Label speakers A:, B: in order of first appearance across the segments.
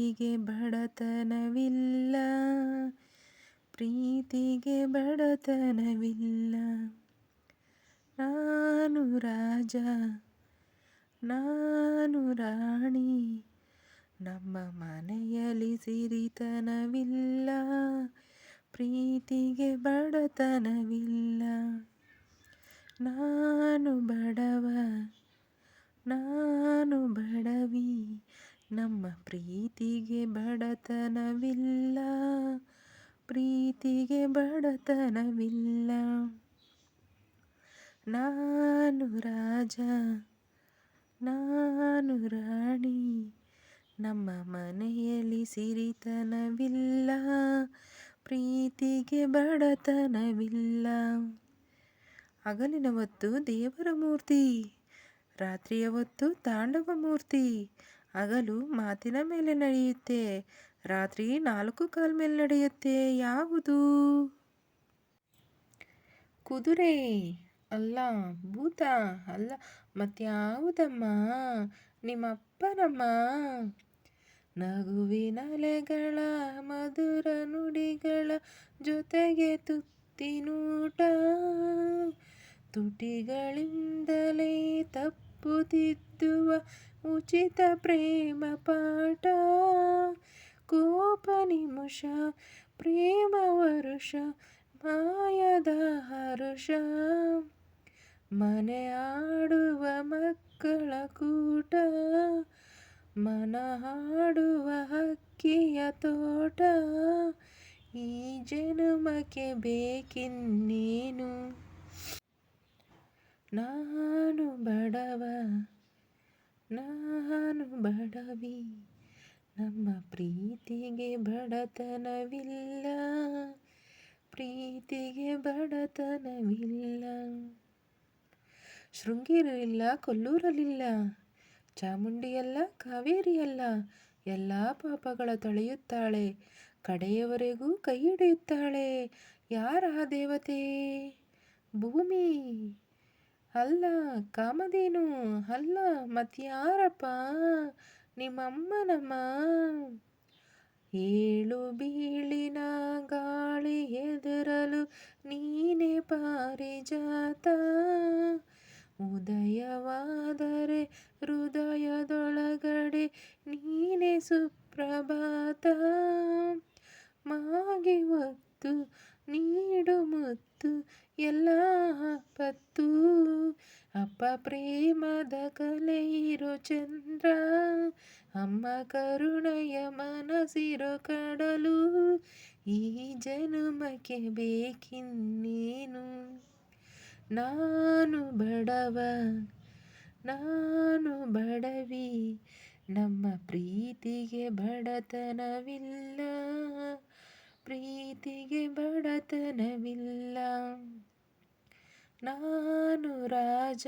A: ಪ್ರೀತಿಗೆ ಬಡತನವಿಲ್ಲ. ಪ್ರೀತಿಗೆ ಬಡತನವಿಲ್ಲ. ನಾನು ರಾಜ, ನಾನು ರಾಣಿ. ನಮ್ಮ ಮನೆಯಲ್ಲಿ ಸಿರಿತನವಿಲ್ಲ. ಪ್ರೀತಿಗೆ ಬಡತನವಿಲ್ಲ. ನಾನು ಬಡವ ನಾನು ಬಡವಿ ನಮ್ಮ ಪ್ರೀತಿಗೆ ಬಡತನವಿಲ್ಲ ಪ್ರೀತಿಗೆ ಬಡತನವಿಲ್ಲ. ನಾನು ರಾಜ, ನಾನು ರಾಣಿ, ನಮ್ಮ ಮನೆಯಲ್ಲಿ ಸಿರಿತನವಿಲ್ಲ. ಪ್ರೀತಿಗೆ ಬಡತನವಿಲ್ಲ. ಹಗಲಿನ ಹೊತ್ತು ದೇವರ ಮೂರ್ತಿ, ರಾತ್ರಿಯ ಹೊತ್ತು ತಾಂಡವ ಮೂರ್ತಿ, ಹಗಲು ಮಾತಿನ ಮೇಲೆ ನಡೆಯುತ್ತೆ. ರಾತ್ರಿ ನಾಲ್ಕು ಕಾಲ ಮೇಲೆ ನಡೆಯುತ್ತೆ. ಯಾವುದು? ಕುದುರೆ. ಅಲ್ಲ, ಭೂತ. ಅಲ್ಲ, ಮತ್ಯಾವುದಮ್ಮ? ನಿಮ್ಮಪ್ಪನಮ್ಮ ನಗುವಿನಲೆಗಳ ಮಧುರ ನುಡಿಗಳ ಜೊತೆಗೆ ತುತ್ತಿನೂಟ ತುಟಿಗಳಿಂದಲೇ ತಪ್ಪುತ್ತಿದ್ದುವ ಉಚಿತ ಪ್ರೇಮ ಪಾಠ. ನಿಮಿಷ, ಪ್ರೇಮ ವರುಷ, ಮಾಯದ ಹರುಷ. ಮನೆ ಆಡುವ ಮಕ್ಕಳ ಕೂಟ, ಮನ ಹಾಡುವ ಹಕ್ಕಿಯ ತೋಟ. ಈ ಜನುಮಕ್ಕೆ ಬೇಕಿನ್ನೇನು? ನಾನು ಬಡವ, ನಾನು ಬಡವಿ. ನಮ್ಮ ಪ್ರೀತಿಗೆ ಬಡತನವಿಲ್ಲ. ಪ್ರೀತಿಗೆ ಬಡತನವಿಲ್ಲ. ಶೃಂಗೇರಿಯಲ್ಲ ಕೊಲ್ಲೂರಲಿಲ್ಲ ಚಾಮುಂಡಿಯಲ್ಲ ಕಾವೇರಿಯಲ್ಲ ಎಲ್ಲ ಪಾಪಗಳ ತೊಳೆಯುತ್ತಾಳೆ. ಕಡೆಯವರೆಗೂ ಕೈ ಹಿಡಿಯುತ್ತಾಳೆ. ಯಾರ ದೇವತೆ? ಭೂಮಿ. ಅಲ್ಲ, ಕಾಮಧೇನು. ಅಲ್ಲ, ಮತ್ಯಾರಪ್ಪ? ನಿಮ್ಮಮ್ಮನಮ್ಮ ಏಳು ಬೀಳಿನ ಗಾಳಿ ಎದುರಲು ನೀನೆ ಪಾರಿಜಾತ. ಉದಯವಾದರೆ ಹೃದಯದೊಳಗಡೆ ನೀನೆ ಸುಪ್ರಭಾತ. ಮಾಗಿ ಹೊತ್ತು ನೀಡು ಮುತ್ತು, ಎಲ್ಲ ಪತ್ತು. ಅಪ್ಪ ಪ್ರೇಮದ ಕಲೆಯಿರೋ ಚಂದ್ರ, ಅಮ್ಮ ಕರುಣೆಯ ಮನಸಿರೋ ಕಡಲು, ಈ ಜನುಮಕ್ಕೆ ಬೇಕಿನ್ನೇನು? ನಾನು ಬಡವ, ನಾನು ಬಡವಿ, ನಮ್ಮ ಪ್ರೀತಿಗೆ ಬಡತನವಿಲ್ಲ ಪ್ರೀತಿಗೆ ಬಡತನವಿಲ್ಲ. ನಾನು ರಾಜ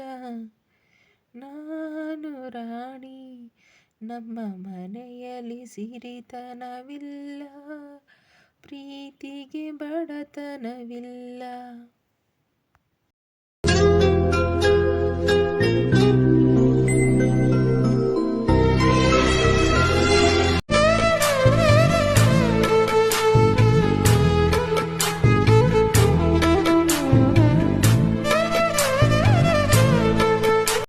A: ನಾನು ರಾಣಿ. ನಮ್ಮ ಮನೆಯಲ್ಲಿ ಸಿರಿತನವಿಲ್ಲ ಪ್ರೀತಿಗೆ ಬಡತನವಿಲ್ಲ.